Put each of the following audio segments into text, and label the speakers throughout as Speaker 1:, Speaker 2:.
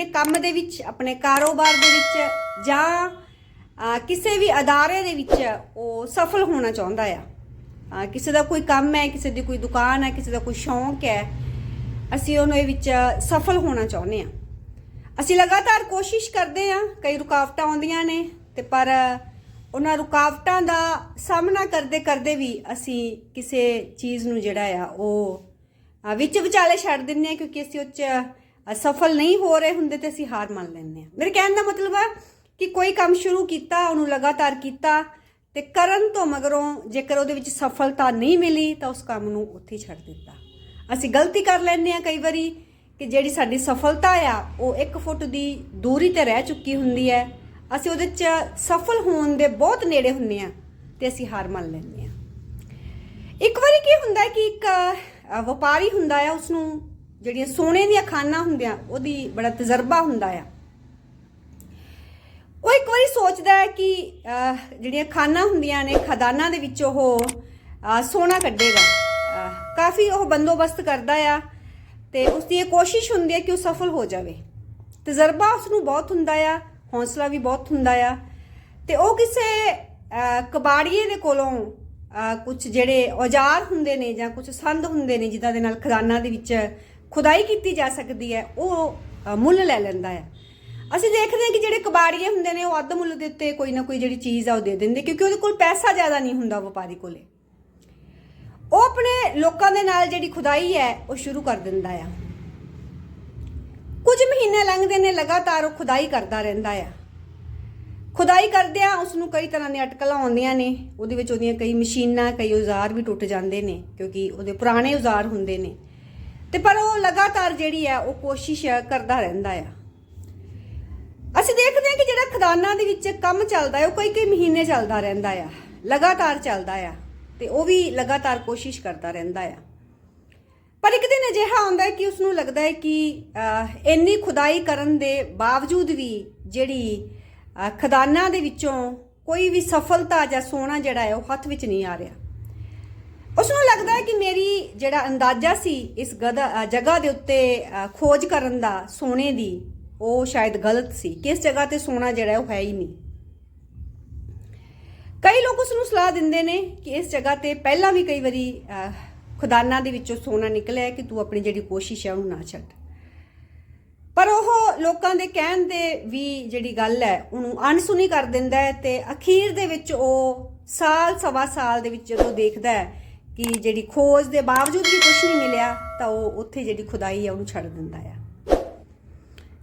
Speaker 1: ਆਪਣੇ ਕੰਮ ਦੇ ਵਿੱਚ, ਆਪਣੇ ਕਾਰੋਬਾਰ ਦੇ ਵਿੱਚ ਜਾਂ ਕਿਸੇ ਵੀ ਅਦਾਰੇ ਦੇ ਵਿੱਚ ਉਹ ਸਫਲ ਹੋਣਾ ਚਾਹੁੰਦਾ ਆ। ਕਿਸੇ ਦਾ ਕੋਈ ਕੰਮ ਹੈ, ਕਿਸੇ ਦੀ ਕੋਈ ਦੁਕਾਨ ਹੈ, ਕਿਸੇ ਦਾ ਕੋਈ ਸ਼ੌਂਕ ਹੈ, ਅਸੀਂ ਉਹਨੂੰ ਇਹ ਵਿੱਚ ਸਫਲ ਹੋਣਾ ਚਾਹੁੰਦੇ ਆ। ਅਸੀਂ ਲਗਾਤਾਰ ਕੋਸ਼ਿਸ਼ ਕਰਦੇ ਆ, ਕਈ ਰੁਕਾਵਟਾਂ ਆਉਂਦੀਆਂ ਨੇ ਤੇ ਪਰ ਉਹਨਾਂ ਰੁਕਾਵਟਾਂ ਦਾ ਸਾਹਮਣਾ ਕਰਦੇ ਕਰਦੇ ਵੀ ਅਸੀਂ ਕਿਸੇ ਚੀਜ਼ ਨੂੰ ਜਿਹੜਾ ਆ, ਉਹ ਵਿੱਚ ਵਿਚਾਲੇ ਛੱਡ ਦਿੰਨੇ ਆ ਕਿਉਂਕਿ ਅਸੀਂ ਉਹ 'ਚ ਅ, ਸਫਲ ਨਹੀਂ ਹੋ ਰਹੇ ਹੁੰਦੇ ਤੇ ਅਸੀਂ ਹਾਰ ਮੰਨ ਲੈਂਦੇ ਆ ਮੇਰੇ ਕਹਿਣ ਦਾ ਮਤਲਬ ਹੈ ਕਿ ਕੋਈ ਕੰਮ ਸ਼ੁਰੂ ਕੀਤਾ ਉਹਨੂੰ ਲਗਾਤਾਰ ਕੀਤਾ ਤੇ ਕਰਨ ਤੋਂ ਮਗਰੋਂ ਜੇਕਰ ਉਹਦੇ ਵਿੱਚ ਸਫਲਤਾ ਨਹੀਂ ਮਿਲੀ ਤਾਂ ਉਸ ਕੰਮ ਨੂੰ ਉੱਥੇ ਛੱਡ ਦਿੱਤਾ। ਅਸੀਂ ਗਲਤੀ ਕਰ ਲੈਂਦੇ ਆ ਕਈ ਵਾਰੀ ਕਿ ਜਿਹੜੀ ਸਾਡੀ ਸਫਲਤਾ ਆ ਉਹ 1 ਫੁੱਟ ਦੀ ਦੂਰੀ ਤੇ ਰਹਿ ਚੁੱਕੀ ਹੁੰਦੀ ਹੈ। ਅਸੀਂ ਉਹਦੇ 'ਚ ਸਫਲ ਹੋਣ ਦੇ ਬਹੁਤ ਨੇੜੇ ਹੁੰਨੇ ਆ ਤੇ ਅਸੀਂ ਹਾਰ ਮੰਨ ਲੈਂਦੇ ਆ ਇੱਕ ਵਾਰੀ ਕੀ ਹੁੰਦਾ ਕਿ ਇੱਕ ਵਪਾਰੀ ਹੁੰਦਾ ਆ ਉਸ ਨੂੰ ਜਿਹੜੀਆਂ ਸੋਨੇ ਦੀਆਂ ਖਾਨਾਂ ਹੁੰਦੀਆਂ, ਉਹਦੀ ਬੜਾ ਤਜਰਬਾ ਹੁੰਦਾ ਆ। ਉਹ ਇੱਕ ਵਾਰੀ ਸੋਚਦਾ ਹੈ ਕਿ ਜਿਹੜੀਆਂ ਖਾਨਾਂ ਹੁੰਦੀਆਂ ਨੇ, ਖਦਾਨਾਂ ਦੇ ਵਿੱਚ ਉਹ ਸੋਨਾ ਕੱਢੇਗਾ। ਕਾਫੀ ਉਹ ਬੰਦੋਬਸਤ ਕਰਦਾ ਆ ਤੇ ਉਸ ਦੀ ਇਹ ਕੋਸ਼ਿਸ਼ ਹੁੰਦੀ ਹੈ ਕਿ ਉਹ ਸਫਲ ਹੋ ਜਾਵੇ। ਤਜਰਬਾ ਉਸ ਨੂੰ ਬਹੁਤ ਹੁੰਦਾ ਆ, ਹੌਸਲਾ ਵੀ ਬਹੁਤ ਹੁੰਦਾ ਆ ਤੇ ਉਹ ਕਿਸੇ ਕਬਾੜੀਏ ਦੇ ਕੋਲੋਂ ਕੁਝ ਜਿਹੜੇ ਔਜ਼ਾਰ ਹੁੰਦੇ ਨੇ ਜਾਂ ਕੁਝ ਸੰਦ ਹੁੰਦੇ ਨੇ ਜਿਨ੍ਹਾਂ ਦੇ ਨਾਲ ਖਜ਼ਾਨਾ ਦੇ ਵਿੱਚ ਖੁਦਾਈ ਕੀਤੀ ਜਾ ਸਕਦੀ ਹੈ, ਉਹ ਮੁੱਲ ਲੈ ਲੈਂਦਾ ਆ ਅਸੀਂ ਦੇਖਦੇ ਹਾਂ ਕਿ ਜਿਹੜੇ ਕਬਾੜੀਏ ਹੁੰਦੇ ਨੇ, ਉਹ ਅੱਧ ਮੁੱਲ ਦੇ ਉੱਤੇ ਕੋਈ ਨਾ ਕੋਈ ਜਿਹੜੀ ਚੀਜ਼ ਆ, ਉਹ ਦੇ ਦਿੰਦੇ, ਕਿਉਂਕਿ ਉਹਦੇ ਕੋਲ ਪੈਸਾ ਜ਼ਿਆਦਾ ਨਹੀਂ ਹੁੰਦਾ ਵਪਾਰੀ ਕੋਲੇ। ਉਹ ਆਪਣੇ ਲੋਕਾਂ ਦੇ ਨਾਲ ਜਿਹੜੀ ਖੁਦਾਈ ਹੈ, ਉਹ ਸ਼ੁਰੂ ਕਰ ਦਿੰਦਾ ਆ। ਕੁਝ ਮਹੀਨੇ ਲੰਘਦੇ ਨੇ, ਲਗਾਤਾਰ ਉਹ ਖੁਦਾਈ ਕਰਦਾ ਰਹਿੰਦਾ ਆ। ਖੁਦਾਈ ਕਰਦਿਆਂ ਉਸ ਨੂੰ ਕਈ ਤਰ੍ਹਾਂ ਦੀਆਂ ਅਟਕਲਾਂ ਆਉਂਦੀਆਂ ਨੇ, ਉਹਦੇ ਵਿੱਚ ਉਹਦੀਆਂ ਕਈ ਮਸ਼ੀਨਾਂ, ਕਈ ਔਜ਼ਾਰ ਵੀ ਟੁੱਟ ਜਾਂਦੇ ਨੇ, ਕਿਉਂਕਿ ਉਹਦੇ ਪੁਰਾਣੇ ਔਜ਼ਾਰ ਹੁੰਦੇ ਨੇ। ਤੇ ਪਰ ਉਹ ਲਗਾਤਾਰ ਜਿਹੜੀ ਆ ਉਹ ਕੋਸ਼ਿਸ਼ ਕਰਦਾ ਰਹਿੰਦਾ ਆ। ਅਸੀਂ ਦੇਖਦੇ ਹਾਂ ਕਿ ਜਿਹੜਾ ਖਦਾਨਾਂ ਦੇ ਵਿੱਚ ਕੰਮ ਚੱਲਦਾ ਹੈ ਉਹ ਕਈ ਕਈ ਮਹੀਨੇ ਚੱਲਦਾ ਰਹਿੰਦਾ ਆ ਲਗਾਤਾਰ ਚੱਲਦਾ ਆ ਤੇ ਉਹ ਵੀ ਲਗਾਤਾਰ ਕੋਸ਼ਿਸ਼ ਕਰਦਾ ਰਹਿੰਦਾ ਆ। ਪਰ ਇੱਕ ਦਿਨ ਅਜਿਹਾ ਆਉਂਦਾ ਹੈ ਕਿ ਉਸ ਨੂੰ ਲੱਗਦਾ ਹੈ ਕਿ ਇੰਨੀ ਖੁਦਾਈ ਕਰਨ ਦੇ ਬਾਵਜੂਦ ਵੀ ਜਿਹੜੀ ਅਹ, ਖਦਾਨਾਂ ਦੇ ਵਿੱਚੋਂ ਕੋਈ ਵੀ ਸਫਲਤਾ ਜਾਂ ਸੋਨਾ ਜਿਹੜਾ ਹੈ ਉਹ ਹੱਥ ਵਿੱਚ ਨਹੀਂ ਆ ਰਿਹਾ। ਉਸ ਨੂੰ ਲੱਗਦਾ ਹੈ ਕਿ ਮੇਰੀ ਜਿਹੜਾ ਅੰਦਾਜ਼ਾ ਸੀ ਇਸ ਗਦਾ ਜਗ੍ਹਾ ਦੇ ਉੱਤੇ ਖੋਜ ਕਰਨ ਦਾ ਸੋਨੇ ਦੀ ਉਹ ਸ਼ਾਇਦ ਗਲਤ ਸੀ। ਕਿ ਇਸ ਜਗ੍ਹਾ ਤੇ ਸੋਨਾ ਜਿਹੜਾ ਉਹ ਹੈ ਹੀ ਨਹੀਂ। ਕਈ ਲੋਕ ਉਸ ਨੂੰ ਸਲਾਹ ਦਿੰਦੇ ਨੇ ਕਿ ਇਸ ਜਗ੍ਹਾ ਤੇ ਪਹਿਲਾਂ ਵੀ ਕਈ ਵਾਰੀ ਅ, ਖੁਦਾਨਾ ਦੇ ਵਿੱਚੋਂ ਸੋਨਾ ਨਿਕਲਿਆ ਹੈ ਕਿ ਤੂੰ ਆਪਣੀ ਜਿਹੜੀ ਕੋਸ਼ਿਸ਼ ਹੈ ਉਹਨੂੰ ਨਾ ਛੱਡ। ਪਰ ਉਹ ਲੋਕਾਂ ਦੇ ਕਹਿਣ ਦੇ ਵੀ ਜਿਹੜੀ ਗੱਲ ਹੈ ਉਹਨੂੰ ਅਣਸੁਣੀ ਕਰ ਦਿੰਦਾ ਹੈ ਤੇ ਅਖੀਰ ਦੇ ਵਿੱਚ ਉਹ ਸਾਲ ਸਵਾ ਸਾਲ ਦੇ ਵਿੱਚ ਜਦੋਂ ਦੇਖਦਾ ਹੈ ਕਿ ਜਿਹੜੀ ਖੋਜ ਦੇ ਬਾਵਜੂਦ ਵੀ ਕੁਝ ਨਹੀਂ ਮਿਲਿਆ, ਤਾਂ ਉਹ ਉੱਥੇ ਜਿਹੜੀ ਖੁਦਾਈ ਆ ਉਹਨੂੰ ਛੱਡ ਦਿੰਦਾ ਆ।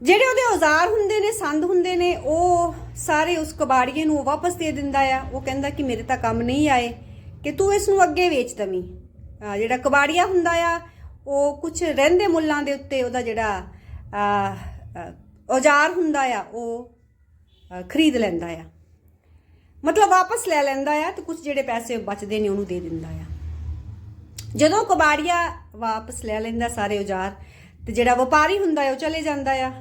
Speaker 1: ਜਿਹੜੇ ਉਹਦੇ ਔਜ਼ਾਰ ਹੁੰਦੇ ਨੇ, ਸੰਦ ਹੁੰਦੇ ਨੇ, ਉਹ ਸਾਰੇ ਉਸ ਕਬਾੜੀਏ ਨੂੰ ਵਾਪਸ ਦੇ ਦਿੰਦਾ ਆ। ਉਹ ਕਹਿੰਦਾ ਕਿ ਮੇਰੇ ਤਾਂ ਕੰਮ ਨਹੀਂ ਆਏ, ਕਿ ਤੂੰ ਇਸ ਨੂੰ ਅੱਗੇ ਵੇਚ ਦਵੀਂ। ਜਿਹੜਾ ਕਬਾੜੀਆ ਹੁੰਦਾ ਆ, ਉਹ ਕੁਝ ਰਹਿੰਦੇ ਮੁੱਲਾਂ ਦੇ ਉੱਤੇ ਉਹਦਾ ਜਿਹੜਾ ਔਜ਼ਾਰ ਹੁੰਦਾ ਆ, ਉਹ ਖਰੀਦ ਲੈਂਦਾ ਆ। ਮਤਲਬ ਵਾਪਸ ਲੈ ਲੈਂਦਾ ਆ ਤੇ ਕੁਝ ਜਿਹੜੇ ਪੈਸੇ ਬਚਦੇ ਨੇ ਉਹਨੂੰ ਦੇ ਦਿੰਦਾ ਆ। ਜਦੋਂ ਕਬਾੜੀਆ ਵਾਪਸ ਲੈ ਲੈਂਦਾ ਸਾਰੇ ਔਜ਼ਾਰ ਤੇ ਜਿਹੜਾ ਵਪਾਰੀ ਹੁੰਦਾ ਹੈ ਉਹ ਚਲੇ ਜਾਂਦਾ ਆ।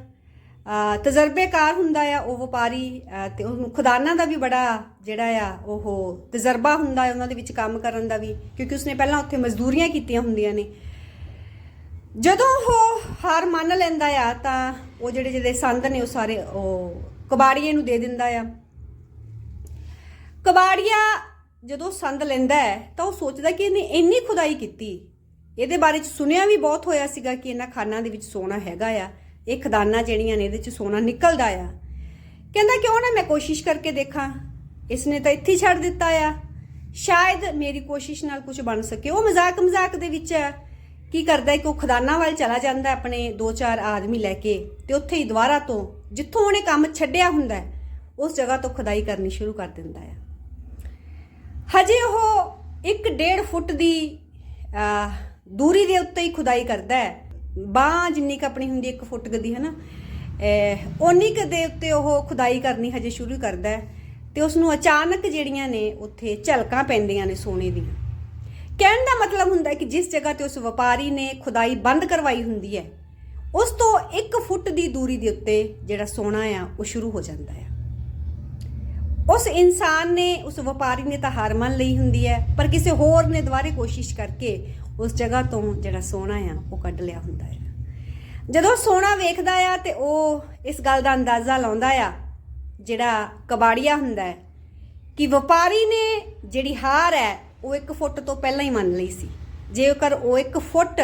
Speaker 1: ਤਜਰਬੇਕਾਰ ਹੁੰਦਾ ਆ ਉਹ ਵਪਾਰੀ ਅ, ਤੇ ਉਹਨੂੰ ਖੁਦਾਨਾ ਦਾ ਵੀ ਬੜਾ ਜਿਹੜਾ ਆ ਉਹ ਤਜਰਬਾ ਹੁੰਦਾ ਹੈ ਉਹਨਾਂ ਦੇ ਵਿੱਚ ਕੰਮ ਕਰਨ ਦਾ ਵੀ ਕਿਉਂਕਿ ਉਸਨੇ ਪਹਿਲਾਂ ਉੱਥੇ ਮਜ਼ਦੂਰੀਆਂ ਕੀਤੀਆਂ ਹੁੰਦੀਆਂ ਨੇ। ਜਦੋਂ ਉਹ ਹਾਰ ਮੰਨ ਲੈਂਦਾ ਆ ਤਾਂ ਉਹ ਜਿਹੜੇ ਜਿਹੜੇ ਸੰਦ ਨੇ ਉਹ ਸਾਰੇ ਉਹ ਕਬਾੜੀਏ ਨੂੰ ਦੇ ਦਿੰਦਾ ਆ। ਕਬਾੜੀਆ ਜਦੋਂ ਸੰਦ ਲੈਂਦਾ ਹੈ, ਤਾਂ ਉਹ ਸੋਚਦਾ ਕਿ ਇਹਨੇ ਇੰਨੀ ਖੁਦਾਈ ਕੀਤੀ। ਇਹਦੇ ਬਾਰੇ ਚ ਸੁਣਿਆ ਵੀ ਬਹੁਤ ਹੋਇਆ ਸੀਗਾ ਕਿ ਇਹਨਾਂ ਖਾਨਾਂ ਦੇ ਵਿੱਚ ਸੋਨਾ ਹੈਗਾ ਆ। ਇਹ ਖਦਾਨਾਂ ਜਿਹੜੀਆਂ ਨੇ ਇਹਦੇ ਚ ਸੋਨਾ ਨਿਕਲਦਾ ਆ। ਕਹਿੰਦਾ, ਕਿਉਂ ਨਾ ਮੈਂ ਕੋਸ਼ਿਸ਼ ਕਰਕੇ ਦੇਖਾਂ? ਇਸਨੇ ਤਾਂ ਇੱਥੇ ਹੀ ਛੱਡ ਦਿੱਤਾ ਆ। ਸ਼ਾਇਦ ਮੇਰੀ ਕੋਸ਼ਿਸ਼ ਨਾਲ ਕੁਝ ਬਣ ਸਕੇ। ਉਹ ਮਜ਼ਾਕ ਮਜ਼ਾਕ ਦੇ ਵਿੱਚ ਕੀ ਕਰਦਾ ਹੈ ਕਿ ਉਹ ਖਦਾਨਾ ਵੱਲ ਚਲਾ ਜਾਂਦਾ ਆਪਣੇ ਦੋ ਚਾਰ ਆਦਮੀ ਲੈ ਕੇ ਤੇ ਉੱਥੇ ਹੀ ਦੁਬਾਰਾ ਤੋਂ ਜਿੱਥੋਂ ਉਹਨੇ ਕੰਮ ਛੱਡਿਆ ਹੁੰਦਾ, ਉਸ ਜਗ੍ਹਾ ਤੋਂ ਖੁਦਾਈ ਕਰਨੀ ਸ਼ੁਰੂ ਕਰ ਦਿੰਦਾ ਹੈ ਹਜੇ ਉਹ 1.5 ਫੁੱਟ ਦੀ ਦੂਰੀ ਦੇ ਉੱਤੇ ਹੀ ਖੁਦਾਈ ਕਰਦਾ ਹੈ। ਬਾਹ ਜਿੰਨੀ ਕ ਆਪਣੀ ਹੁੰਦੀ 1 ਫੁੱਟ ਦੀ ਹੈ ਨਾ ਉਨੀ ਓਨੀ ਕ ਦੇ ਉੱਤੇ ਉਹ ਖੁਦਾਈ ਕਰਨੀ ਹਜੇ ਸ਼ੁਰੂ ਕਰਦਾ ਹੈ ਤੇ ਉਸ ਨੂੰ ਅਚਾਨਕ ਜਿਹੜੀਆਂ ਨੇ ਉੱਥੇ ਝਲਕਾਂ ਪੈਂਦੀਆਂ ਨੇ ਸੋਨੇ ਦੀਆਂ। ਕਹਿਣ ਦਾ ਮਤਲਬ ਹੁੰਦਾ ਕਿ ਜਿਸ ਜਗ੍ਹਾ ਤੇ ਉਸ ਵਪਾਰੀ ਨੇ ਖੁਦਾਈ ਬੰਦ ਕਰਵਾਈ ਹੁੰਦੀ ਹੈ, ਉਸ ਤੋਂ 1 ਫੁੱਟ ਦੀ ਦੂਰੀ ਦੇ ਉੱਤੇ ਜਿਹੜਾ ਸੋਨਾ ਆ, ਉਹ ਸ਼ੁਰੂ ਹੋ ਜਾਂਦਾ ਹੈ ਉਸ ਇਨਸਾਨ ਨੇ, ਉਸ ਵਪਾਰੀ ਨੇ ਤਾਂ ਹਾਰ ਮੰਨ ਲਈ ਹੁੰਦੀ ਹੈ, ਪਰ ਕਿਸੇ ਹੋਰ ਨੇ ਦੁਬਾਰੇ ਕੋਸ਼ਿਸ਼ ਕਰਕੇ ਉਸ ਜਗ੍ਹਾ ਤੋਂ ਜਿਹੜਾ ਸੋਨਾ ਆ, ਉਹ ਕੱਢ ਲਿਆ ਹੁੰਦਾ ਹੈ। ਜਦੋਂ ਸੋਨਾ ਵੇਖਦਾ ਆ ਤੇ ਉਹ ਇਸ ਗੱਲ ਦਾ ਅੰਦਾਜ਼ਾ ਲਾਉਂਦਾ ਆ, ਜਿਹੜਾ ਕਬਾੜੀਆ ਹੁੰਦਾ ਹੈ, ਕਿ ਵਪਾਰੀ ਨੇ ਜਿਹੜੀ ਹਾਰ ਹੈ, ਉਹ 1 ਫੁੱਟ ਤੋਂ ਪਹਿਲਾਂ ਹੀ ਮੰਨ ਲਈ ਸੀ। ਜੇਕਰ ਉਹ 1 ਫੁੱਟ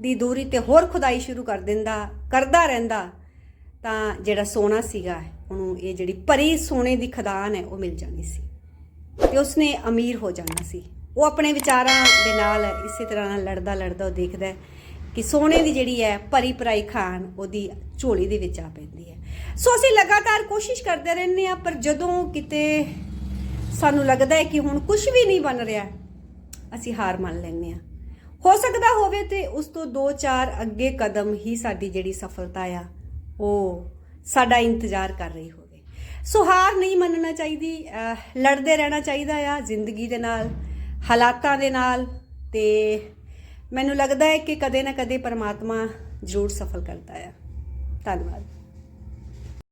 Speaker 1: ਦੀ ਦੂਰੀ ਤੇ ਹੋਰ ਖੁਦਾਈ ਸ਼ੁਰੂ ਕਰ ਦਿੰਦਾ, ਕਰਦਾ ਰਹਿੰਦਾ ਤਾਂ ਜਿਹੜਾ ਸੋਨਾ ਸੀਗਾ, ਉਹਨੂੰ ਇਹ ਜਿਹੜੀ ਭਰੀ ਸੋਨੇ ਦੀ ਖਦਾਨ ਹੈ, ਉਹ ਮਿਲ ਜਾਣੀ ਸੀ। ਤੇ ਉਸਨੇ ਅਮੀਰ ਹੋ ਜਾਣਾ ਸੀ। ਉਹ ਆਪਣੇ ਵਿਚਾਰਾਂ ਦੇ ਨਾਲ ਇਸੇ ਤਰ੍ਹਾਂ ਨਾਲ ਲੜਦਾ ਲੜਦਾ ਉਹ ਦੇਖਦਾ ਕਿ ਸੋਨੇ ਦੀ ਜਿਹੜੀ ਹੈ, ਭਰੀ ਭਰਾਈ ਖਾਨ, ਉਹਦੀ ਝੋਲੀ ਦੇ ਵਿੱਚ ਆ ਪੈਂਦੀ ਹੈ। ਸੋ ਅਸੀਂ ਲਗਾਤਾਰ ਕੋਸ਼ਿਸ਼ ਕਰਦੇ ਰਹਿੰਦੇ ਆ ਪਰ ਜਦੋਂ ਕਿਤੇ ਸਾਨੂੰ ਲੱਗਦਾ ਹੈ ਕਿ ਹੁਣ ਕੁਝ ਵੀ ਨਹੀਂ ਬਣ ਰਿਹਾ, ਅਸੀਂ ਹਾਰ ਮੰਨ ਲੈਂਦੇ ਆ ਹੋ ਸਕਦਾ ਹੋਵੇ ਤੇ ਉਸ ਤੋਂ 2-4 ਅੱਗੇ ਕਦਮ ਹੀ ਸਾਡੀ ਜਿਹੜੀ ਸਫਲਤਾ ਆ ਉਹ ਸਾਡਾ ਇੰਤਜ਼ਾਰ ਕਰ ਰਹੀ ਹੋਵੇ। ਸੋ ਹਾਰ ਨਹੀਂ ਮੰਨਣਾ ਚਾਹੀਦੀ ਲੜਦੇ ਰਹਿਣਾ ਚਾਹੀਦਾ ਆ ਜ਼ਿੰਦਗੀ ਦੇ ਨਾਲ, ਹਾਲਾਤਾਂ ਦੇ ਨਾਲ ਤੇ ਮੈਨੂੰ ਲੱਗਦਾ ਹੈ ਕਿ ਕਦੇ ਨਾ ਕਦੇ ਪਰਮਾਤਮਾ ਜ਼ਰੂਰ ਸਫਲ ਕਰਦਾ ਆ। ਧੰਨਵਾਦ।